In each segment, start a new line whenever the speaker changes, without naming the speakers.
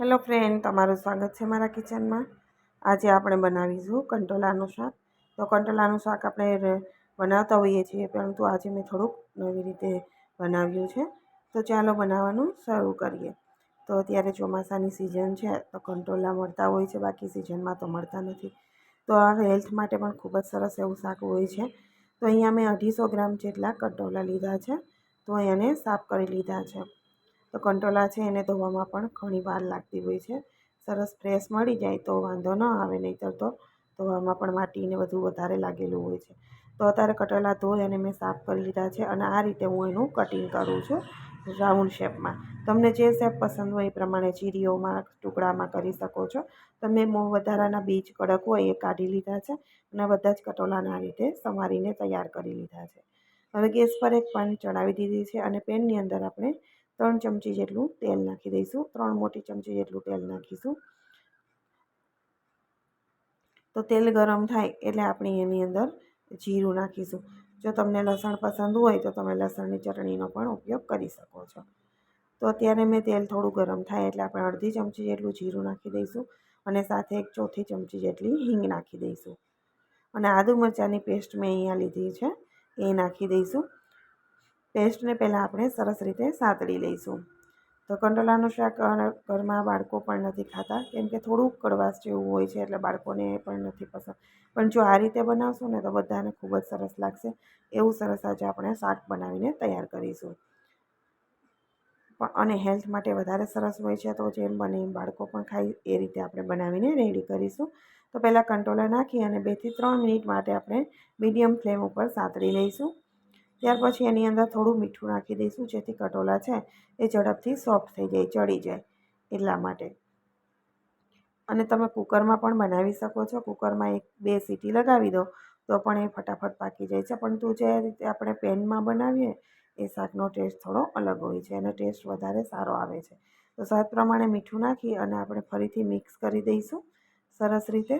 Hello friend, તમારું સ્વાગત છે મારા કિચનમાં. આજે આપણે બનાવીશું કંટોલાનું શાક. તો કંટોલાનું શાક આપણે બનાવતા હોઈએ છીએ, પરંતુ આજે મેં થોડુંક નવી રીતે બનાવ્યું છે. તો ચાલો બનાવવાનું શરૂ કરીએ. તો અત્યારે ચોમાસાની સિઝન છે, તો કંટોલા મળતા હોય છે, બાકી સિઝનમાં તો મળતા નથી. તો આ હેલ્થ માટે પણ ખૂબ જ સરસ એવું શાક હોય છે. તો અહીંયા મેં અઢીસો ગ્રામ જેટલા કંટોલા લીધા છે. તો એને સાફ કરી લીધા છે. તો કંટોલા છે એને ધોવામાં પણ ઘણી વાર લાગતી હોય છે. સરસ ફ્રેશ મળી જાય તો વાંધો ન આવે નહીંતર તો ધોવામાં પણ માટીને બધું વધારે લાગેલું હોય છે. તો અત્યારે કટોલા ધોઈ અને મેં સાફ કરી લીધા છે અને આ રીતે હું એનું કટિંગ કરું છું રાઉન્ડ શેપમાં તમને જે શેપ પસંદ હોય એ પ્રમાણે ચીરીઓમાં ટુકડામાં કરી શકો છો. તમે મોં વધારાના બીજ, કડક હોય એ કાઢી લીધા છે અને બધા જ કટોલાને આ રીતે સમારીને તૈયાર કરી લીધા છે. હવે ગેસ પર એક પાન ચડાવી દીધી છે અને પેનની અંદર આપણે ત્રણ ચમચી જેટલું તેલ નાખી દઈશું. ત્રણ મોટી ચમચી જેટલું તેલ નાખીશું. તો તેલ ગરમ થાય એટલે આપણે એની અંદર જીરું નાખીશું. જો તમને લસણ પસંદ હોય તો તમે લસણની ચટણીનો પણ ઉપયોગ કરી શકો છો. તો અત્યારે મેં તેલ થોડું ગરમ થાય એટલે આપણે અડધી ચમચી જેટલું જીરું નાખી દઈશું અને સાથે એક ચોથી ચમચી જેટલી હિંગ નાખી દઈશું. અને આદુ મરચાંની પેસ્ટ મેં અહીંયા લીધી છે. એ નાખી દઈશું. પેસ્ટને પહેલાં આપણે સરસ રીતે સાતળી લઈશું. તો કંટોલાનું શાક ઘરમાં બાળકો પણ નથી ખાતા, કેમ કે થોડુંક કડવાશ જેવું હોય છે, એટલે બાળકોને પણ નથી પસંદ. પણ જો આ રીતે બનાવશું ને તો બધાને ખૂબ જ સરસ લાગશે. એવું સરસ આજે આપણે શાક બનાવીને તૈયાર કરીશું. પણ અને હેલ્થ માટે વધારે સરસ હોય છે, તો જેમ બને એમ બાળકો પણ ખાય એ રીતે આપણે બનાવીને રેડી કરીશું. તો પહેલાં કંટોલા નાખી અને બેથી ત્રણ મિનિટ માટે આપણે મીડિયમ ફ્લેમ ઉપર સાતળી લઈશું. ત્યાર પછી એની અંદર થોડું મીઠું નાખી દઈશું, જેથી કટોલા છે એ ઝડપથી સોફ્ટ થઈ જાય, ચડી જાય એટલા માટે. અને તમે કુકરમાં પણ બનાવી શકો છો. કુકરમાં એક, બે સીટી લગાવી દો, તો પણ એ ફટાફટ પાકી જાય છે. પરંતુ જે રીતે આપણે પેનમાં બનાવીએ, એ શાકનો ટેસ્ટ થોડો અલગ હોય છે અને ટેસ્ટ વધારે સારો આવે છે. તો સ્વાદ પ્રમાણે મીઠું નાખી અને આપણે ફરીથી મિક્સ કરી દઈશું. સરસ રીતે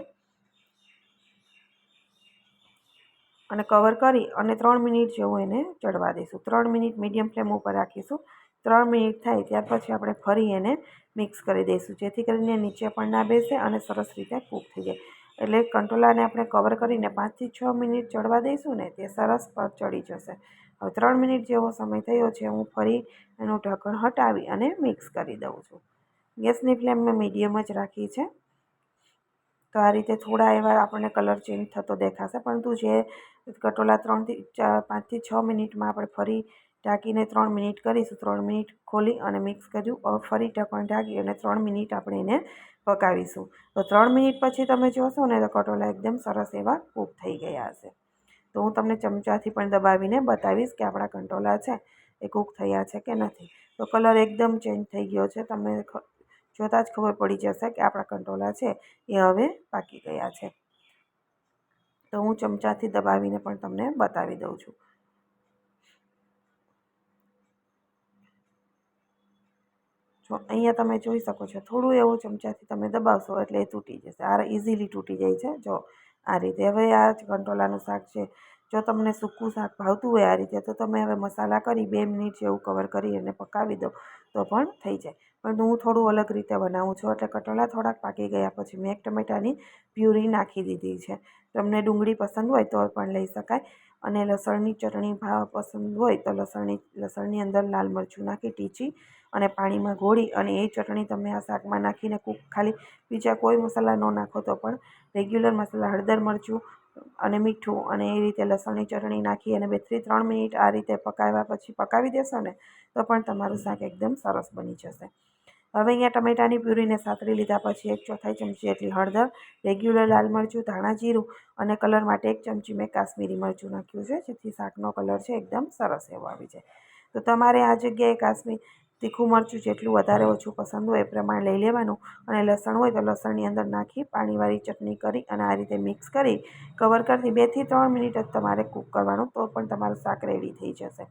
અને કવર કરી અને ત્રણ મિનિટ જેવું એને ચડવા દઈશું. ત્રણ મિનિટ મીડિયમ ફ્લેમ ઉપર રાખીશું. ત્રણ મિનિટ થાય ત્યાર પછી આપણે ફરી એને મિક્સ કરી દઈશું. જેથી કરીને નીચે પણ ના બેસે અને સરસ રીતે કૂક થઈ જાય. એટલે કંટોલાને આપણે કવર કરીને પાંચથી છ મિનિટ ચડવા દઈશું ને તે સરસ પર ચડી જશે. હવે ત્રણ મિનિટ જેવો સમય થયો છે, હું ફરી એનું ઢાંકણ હટાવી અને મિક્સ કરી દઉં છું. ગેસની ફ્લેમ મેં મીડિયમ જ રાખી છે. તો આ રીતે થોડા એવા આપણને કલર ચેન્જ થતો દેખાશે. પરંતુ જે કટોલા ત્રણથી ચાર પાંચથી છ મિનિટમાં આપણે ફરી ઢાંકીને ત્રણ મિનિટ કરીશું. ત્રણ મિનિટ ખોલી અને મિક્સ કર્યું. ફરી ઢક્કણ ઢાંકી અને ત્રણ મિનિટ આપણે એને પકાવીશું. તો ત્રણ મિનિટ પછી તમે જોશો ને તો કટોલા એકદમ સરસ એવા કૂક થઈ ગયા હશે. તો હું તમને ચમચાથી પણ દબાવીને બતાવીશ કે આપણા કંટોલા છે, એ કૂક થયા છે કે નથી. તો કલર એકદમ ચેન્જ થઈ ગયો છે. તમે જોતાં જ ખબર પડી જશે કે આપણા કંટોલા છે, એ હવે પાકી ગયા છે. તો હું ચમચાથી દબાવીને પણ તમને બતાવી દઉં છું. જો અહીંયા તમે જોઈ શકો છો, થોડું એવું ચમચાથી તમે દબાવશો એટલે એ તૂટી જશે. આ ઇઝીલી તૂટી જાય છે. જો આ રીતે હવે આ જ કંટોલાનું શાક છે. જો તમને સૂકું શાક ભાવતું હોય આ રીતે, તો તમે હવે મસાલા કરી બે મિનિટ જેવું કવર કરી અને પકાવી દો તો પણ થઈ જાય. પણ હું થોડું અલગ રીતે બનાવું છું. એટલે કટોળા થોડાક પાકી ગયા પછી મેં એક ટમેટાની પ્યુરી નાખી દીધી છે. તમને ડુંગળી પસંદ હોય તો પણ લઈ શકાય. અને લસણની ચટણી ભાવ પસંદ હોય તો લસણની લસણની અંદર લાલ મરચું નાખી, ટીચી અને પાણીમાં ઘોળી અને એ ચટણી તમે આ શાકમાં નાખીને કૂક, ખાલી બીજા કોઈ મસાલા ન નાખો તો પણ રેગ્યુલર મસાલા, હળદર મરચું અને મીઠું અને એ રીતે લસણની ચટણી નાખી અને બેથી ત્રણ મિનિટ આ રીતે પકાવ્યા પછી પકાવી દેશો ને તો પણ તમારું શાક એકદમ સરસ બની જશે. હવે અહીંયા ટમેટાની પ્યુરીને સાતરી લીધા પછી એક ચોથાઈ ચમચી જેટલી હળદર, રેગ્યુલર લાલ મરચું, ધાણા જીરું અને કલર માટે એક ચમચી મેં કાશ્મીરી મરચું નાખ્યું છે, જેથી શાકનો કલર છે એકદમ સરસ એવો આવી જાય. તો તમારે આ જગ્યાએ કાશ્મીર તીખું મરચું જેટલું વધારે ઓછું પસંદ હોય એ પ્રમાણે લઈ લેવાનું અને લસણ હોય તો લસણની અંદર નાખી પાણીવાળી ચટણી કરી અને આ રીતે મિક્સ કરી કવર કરતી બેથી ત્રણ મિનિટ જ તમારે કૂક કરવાનું તો પણ તમારું શાક રેડી થઈ જશે.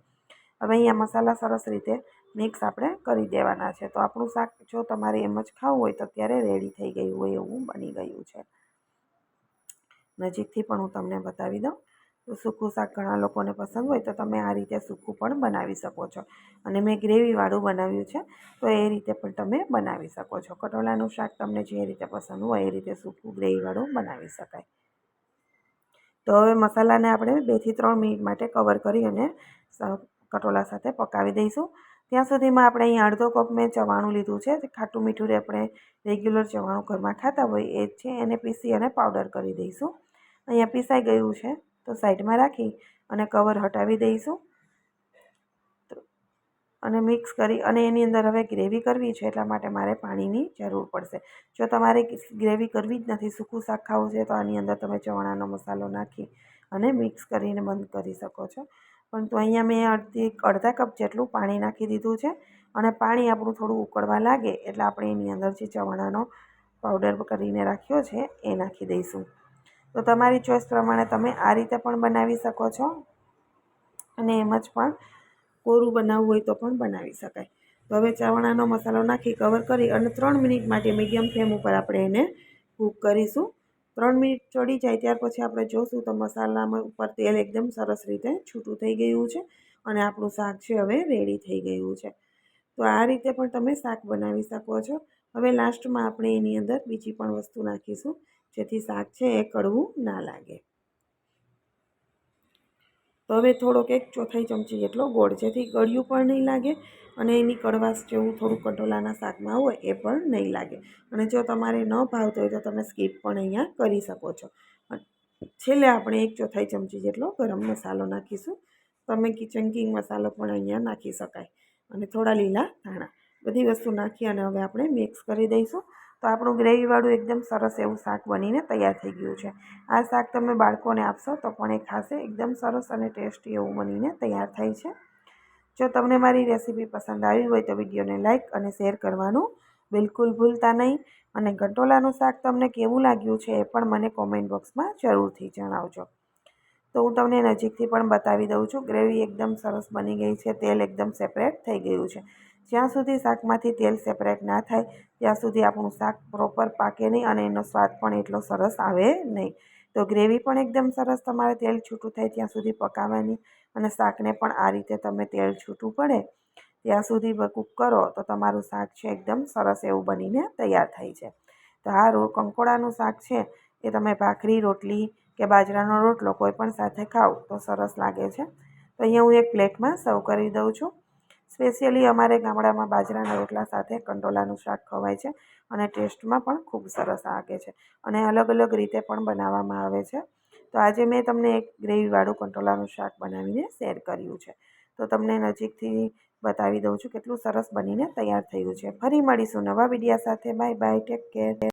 હવે અહીંયા મસાલા સરસ રીતે મિક્સ આપણે કરી દેવાના છે. તો આપણું શાક જો તમારે એમ જ ખાવું હોય તો ત્યારે રેડી થઈ ગયું હોય એવું બની ગયું છે. નજીકથી પણ હું તમને બતાવી દઉં. તો સૂકું શાક ઘણા લોકોને પસંદ હોય તો તમે આ રીતે સૂકું પણ બનાવી શકો છો. અને મેં ગ્રેવીવાળું બનાવ્યું છે તો એ રીતે પણ તમે બનાવી શકો છો. કટોલાનું શાક તમને જે રીતે પસંદ હોય એ રીતે સૂકું ગ્રેવીવાળું બનાવી શકાય. તો હવે મસાલાને આપણે બેથી ત્રણ મિનિટ માટે કવર કરી અને કટોલા સાથે પકાવી દઈશું. ત્યાં સુધીમાં આપણે અહીં અડધો કપ મેં ચવાણું લીધું છે. ખાટું મીઠું આપણે રેગ્યુલર ચવાણું ઘરમાં ખાતા હોય એ છે. એને પીસી અને પાવડર કરી દઈશું. અહીંયા પીસાઈ ગયું છે. તો સાઈડમાં રાખી અને કવર હટાવી દઈશું. અને મિક્સ કરી અને એની અંદર હવે ગ્રેવી કરવી છે એટલા માટે મારે પાણીની જરૂર પડશે. જો તમારે ગ્રેવી કરવી જ નથી, સૂકું શાક ખાવું છે તો આની અંદર તમે ચવાણાનો મસાલો નાખી અને મિક્સ કરીને બંધ કરી શકો છો. પરંતુ અહીંયા મેં અડધી અડધા કપ જેટલું પાણી નાખી દીધું છે અને પાણી આપણું થોડું ઉકળવા લાગે એટલે આપણે એની અંદર જે ચવાણાનો પાવડર કરીને રાખ્યો છે એ નાખી દઈશું. તો તમારી ચોઈસ પ્રમાણે તમે આ રીતે પણ બનાવી શકો છો અને એમ જ પણ કોરું બનાવવું હોય તો પણ બનાવી શકાય. તો હવે ચવાણાનો મસાલો નાખી કવર કરી અને ત્રણ મિનિટ માટે મીડિયમ ફ્લેમ ઉપર આપણે એને કૂક કરીશું. ત્રણ મિનિટ ચડી જાય ત્યાર પછી આપણે જોશું તો મસાલામાં ઉપર તેલ એકદમ સરસ રીતે છૂટું થઈ ગયું છે અને આપણું શાક છે હવે રેડી થઈ ગયું છે. તો આ રીતે પણ તમે શાક બનાવી શકો છો. હવે લાસ્ટમાં આપણે એની અંદર બીજી પણ વસ્તુ નાખીશું જેથી શાક છે એ કડવું ના લાગે. તો હવે થોડોક એક ચોથાઈ ચમચી જેટલો ગોળ, જેથી ગળ્યું પણ નહીં લાગે અને એની કડવાશ જેવું થોડું કંટોલાના શાકમાં હોય એ પણ નહીં લાગે. અને જો તમારે ન ભાવતો હોય તો તમે સ્કીપ પણ અહીંયા કરી શકો છો. છેલ્લે આપણે એક ચોથાઈ ચમચી જેટલો ગરમ મસાલો નાખીશું. તમે કિચન કિંગ મસાલો પણ અહીંયા નાખી શકાય. અને થોડા લીલા ધાણા બધી વસ્તુ નાખી અને હવે આપણે મિક્સ કરી દઈશું. તો આપણું ગ્રેવીવાળું એકદમ સરસ એવું શાક બનીને તૈયાર થઈ ગયું છે. આ શાક તમે બાળકોને આપશો તો પણ એ ખાશે, એકદમ સરસ અને ટેસ્ટી એવું બનીને તૈયાર થાય છે. જો તમને મારી રેસીપી પસંદ આવી હોય તો વિડીયોને લાઇક અને શેર કરવાનું બિલકુલ ભૂલતા નહીં. અને ગંટોલાનું શાક તમને કેવું લાગ્યું છે એ પણ મને કોમેન્ટ બોક્સમાં જરૂરથી જણાવજો. તો હું તમને નજીકથી પણ બતાવી દઉં છું, ગ્રેવી એકદમ સરસ બની ગઈ છે, તેલ એકદમ સેપરેટ થઈ ગયું છે. જ્યાં સુધી શાકમાંથી તેલ સેપરેટ ના થાય, ત્યાં સુધી આપણું શાક પ્રોપર પાકે નહીં અને એનો સ્વાદ પણ એટલો સરસ આવે નહીં. તો ગ્રેવી પણ એકદમ સરસ તમારે તેલ છૂટું થાય ત્યાં સુધી પકાવવાની અને શાકને પણ આ રીતે તમે તેલ છૂટું પડે. ત્યાં સુધી કૂક કરો તો તમારું શાક છે એકદમ સરસ એવું બનીને તૈયાર થાય છે. તો આ રો, કંકોડાનું શાક છે એ તમે ભાખરી, રોટલી કે બાજરાનો રોટલો કોઈ પણ સાથે ખાઓ તો સરસ લાગે છે. તો અહીંયા હું એક પ્લેટમાં સર્વ કરી દઉં છું. સ્પેશિયલી અમારે ગામડામાં બાજરાના રોટલા સાથે કંટોલાનું શાક ખવાય છે અને ટેસ્ટમાં પણ ખૂબ સરસ લાગે છે અને અલગ અલગ રીતે પણ બનાવવામાં આવે છે. તો આજે મેં તમને એક ગ્રેવીવાળું કંટોલાનું શાક બનાવીને શેર કર્યું છે. તો તમને નજીકથી બતાવી દઉં છું કેટલું સરસ બનીને તૈયાર થયું છે. ફરી મળીશું નવા વિડીયા સાથે. Bye bye, take care.